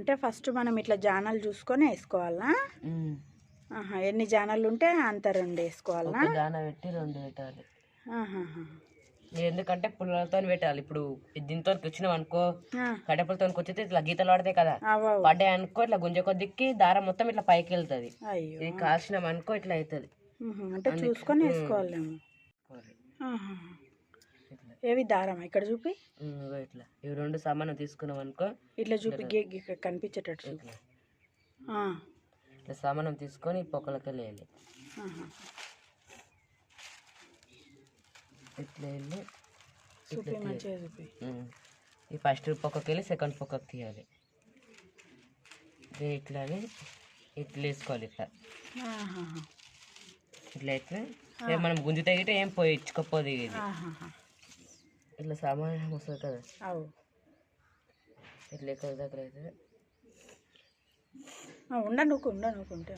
అంటే ఫస్ట్ మనం ఇట్లా జానాలు చూసుకొని వేసుకోవాలా? ఎన్ని జానాలు ఉంటే అంత రెండు వేసుకోవాలా? దాన పెట్టి రెండు పెట్టాలి. ఎందుకంటే పుల్లలతో పెట్టాలి. ఇప్పుడు దీంతో వచ్చినాం అనుకో కడపలతో వచ్చితే ఇట్లా గీతలు పడతాయి కదా. పడ్డాయి అనుకో ఇట్లా గుంజ కొద్దికి దారం మొత్తం ఇట్లా పైకి వెళ్తుంది. ఇది కాల్చినాం అనుకో ఇట్లా అవుతుంది. అంటే చూసుకొని వేసుకోవాలేమో. ఆహాహా. ఏవి దారం ఇక్కడ చూపి. ఇట్లా. ఇవి రెండు సామాను తీసుకున్నాం అనుకో ఇట్లా చూపి కనిపించేటట్టు చూపి. ఇట్లా. సామానం తీసుకొని పొక్కలకి వెళ్ళేయాలి. ఇట్లా వెళ్ళి చూపి మంచిగా చూపి. ఉమ్. ఈ ఫస్ట్ పొక్కకి వెళ్ళి సెకండ్ పొక్కకి తీయాలి. ఇట్లా అని ఇట్లా వేసుకోవాలి ఇట్లా. ఇట్లా అయితే మనం గుంజు తగితే ఏం పోయి ఇచ్చుకోపోదు ఇది. ఇట్లా సామాన్యం వస్తుంది కదా. అవు ఇట్లా ఎక్కడ దగ్గర అయితే. ఉండ నువ్వు ఉండ నువ్వు ఉంటే.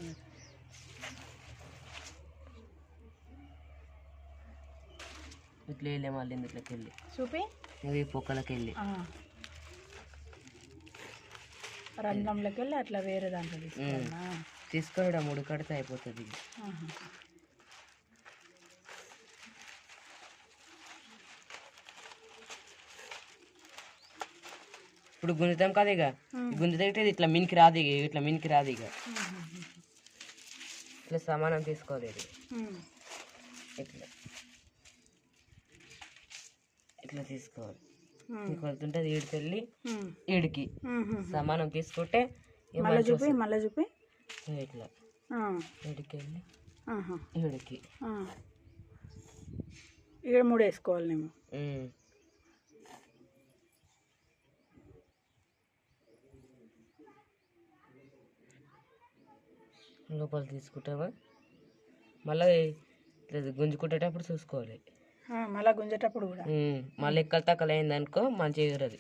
ఇట్లా వెళ్ళే మళ్ళీ ఇట్లకి వెళ్ళి? చూపి. ఇవి పొక్కలకి వెళ్ళి. రంధ్రంలోకి వెళ్ళి అట్లా వేరే దాంట్లో తీసుకోవాలా తీసుకొని ఈడ ముడి కడితే అయిపోతుంది. ఇప్పుడు గుంజుతాం కదా ఇక గుంజు తగితే ఇట్లా మినికి రాదు ఇక ఇట్లా మినికి రాదు ఇక ఇట్లా సమానం తీసుకోవాలి ఇది. ఇట్లా ఇట్లా తీసుకోవాలి. నీకు వెళ్తుంటుంది వెళ్ళి. ఈడికి. సమానం తీసుకుంటే మళ్ళీ చూపి మళ్ళీ చూపి. ఇట్లా ఆ. ఈడికి వెళ్ళి ఆ. ఇక్కడ మూడు వేసుకోవాలి నేను లోపల తీసుకుంటావా మళ్ళీ ఇట్లా గుంజుకుంటేటప్పుడు చూసుకోవాలి మళ్ళా గుంజేటప్పుడు కూడా. మళ్ళీ ఎక్కలు తక్కలు అయిందనుకో మంచిగా ఎగరది.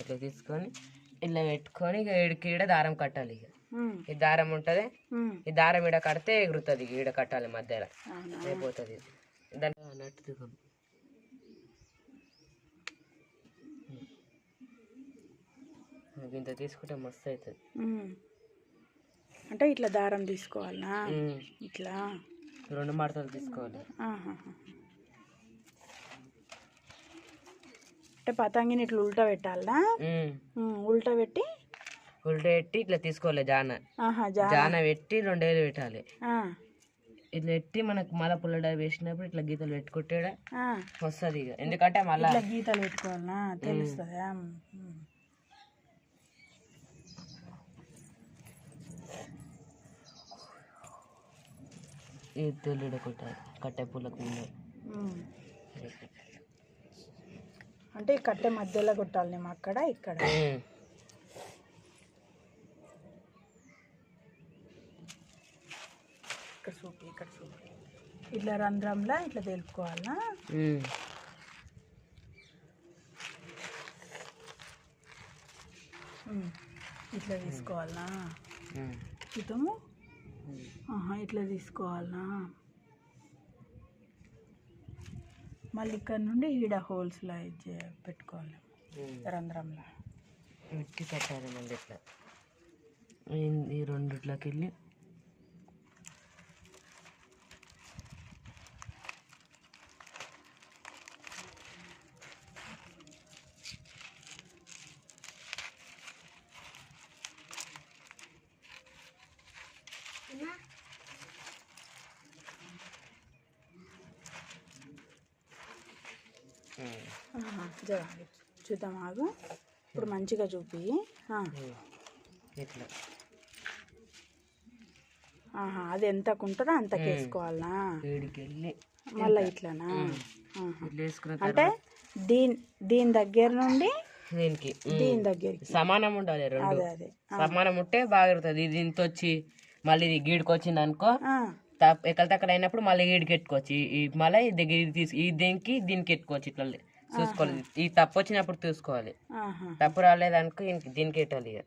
ఇట్లా తీసుకొని ఇట్లా పెట్టుకొని ఇక ఈడికి ఈడ దారం కట్టాలి ఇక. ఈ దారం ఉంటుంది. ఈ దారం ఈడ కడితే ఎగురుతుంది ఈడ కట్టాలి మధ్యలో? అయిపోతుంది దాని నట్టు దిగం ఇంత తీసుకుంటే మస్తు అవుతుంది. అంటే ఇట్లా దారం తీసుకోవాలా ఉమ్. ఇట్లా? రెండు మడతలు తీసుకోవాలి. అంటే పతంగిని ఇట్లా ఉల్టా పెట్టాలా ఉమ్. ఉమ్, ఉల్టా పెట్టి? ఉల్టా పెట్టి ఇట్లా తీసుకోవాలి జాన. జాన. పెట్టి రెండేళ్ళు పెట్టాలి. ఇట్లా పెట్టి మనకు మళ్ళీ పుల్లడ వేసినప్పుడు ఇట్లా గీతలు పెట్టుకుంటే. వస్తుంది ఇక. ఎందుకంటే మళ్ళీ గీతలు పెట్టుకోవాలా తెలుస్తుందా? ఈ తెల్లుడ కొట్టాలి కట్టె పుల్లకు ముందు. అంటే కట్టె మధ్యలో కొట్టాలి మేము అక్కడ ఇక్కడ. ఇక్కడ చూపి ఇక్కడ చూపి ఇట్లా రంధ్రంలా ఇట్లా తెలుపుకోవాలా. ఇట్లా తీసుకోవాలా ఉమ్. ఆహా ఇట్లా తీసుకోవాలా మళ్ళీ ఇక్కడ నుండి ఈడ హోల్స్లో ఇది పెట్టుకోవాలి. రంధ్రంలో. పెట్టి కట్టాలి మళ్ళీ ఇట్లా. ఈ రెండిట్లోకి వెళ్ళి చూద్దాం ఆగు. ఇప్పుడు మంచిగా చూపి. ఇట్లా. ఆహా, అది ఎంతకు ఉంటుందో అంతకు వేసుకోవాలా వేడికి వెళ్ళి మళ్ళీ ఇట్లానా? అంటే దీని దీని దగ్గర నుండి దీనికి. దీని దగ్గరికి. సమానం ఉండాలి రెండు. అదే అదే. సమానం ఉంటే బాగా ఇది ఇంత వచ్చి మళ్ళీ ఇది గీడికి వచ్చింది అనుకో ఎక్కల తక్కడ అయినప్పుడు మళ్ళీ గీడికి ఎట్టుకోవచ్చు మళ్ళీ దగ్గర తీసి ఈ దీనికి దీనికి ఎట్టుకోవచ్చు ఇట్లా చూసుకోవాలి. ఈ తప్పు వచ్చినప్పుడు చూసుకోవాలి. తప్పు రాలేదనుకో దీనికి ఎట్టాలి ఇక.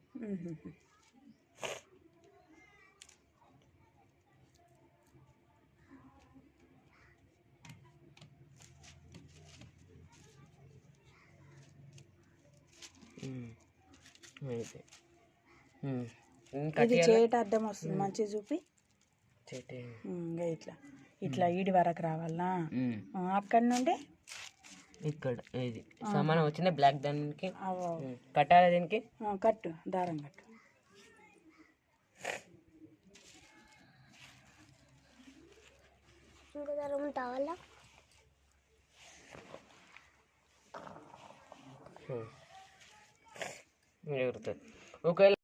అయితే. ఇది. చేయట అడ్డం వస్తుంది మంచిగా చూపి. ఇంకా ఇట్లా. ఇట్లా ఈడి వరకు రావాలా అక్కడి నుండి? ఇక్కడ ఇది. సమానం వచ్చింది బ్లాక్ దానికి. కట్టాలి దీనికి? కట్టు దారం కట్టు. ఉమ్. ఎగురుతుంది ఒకవేళ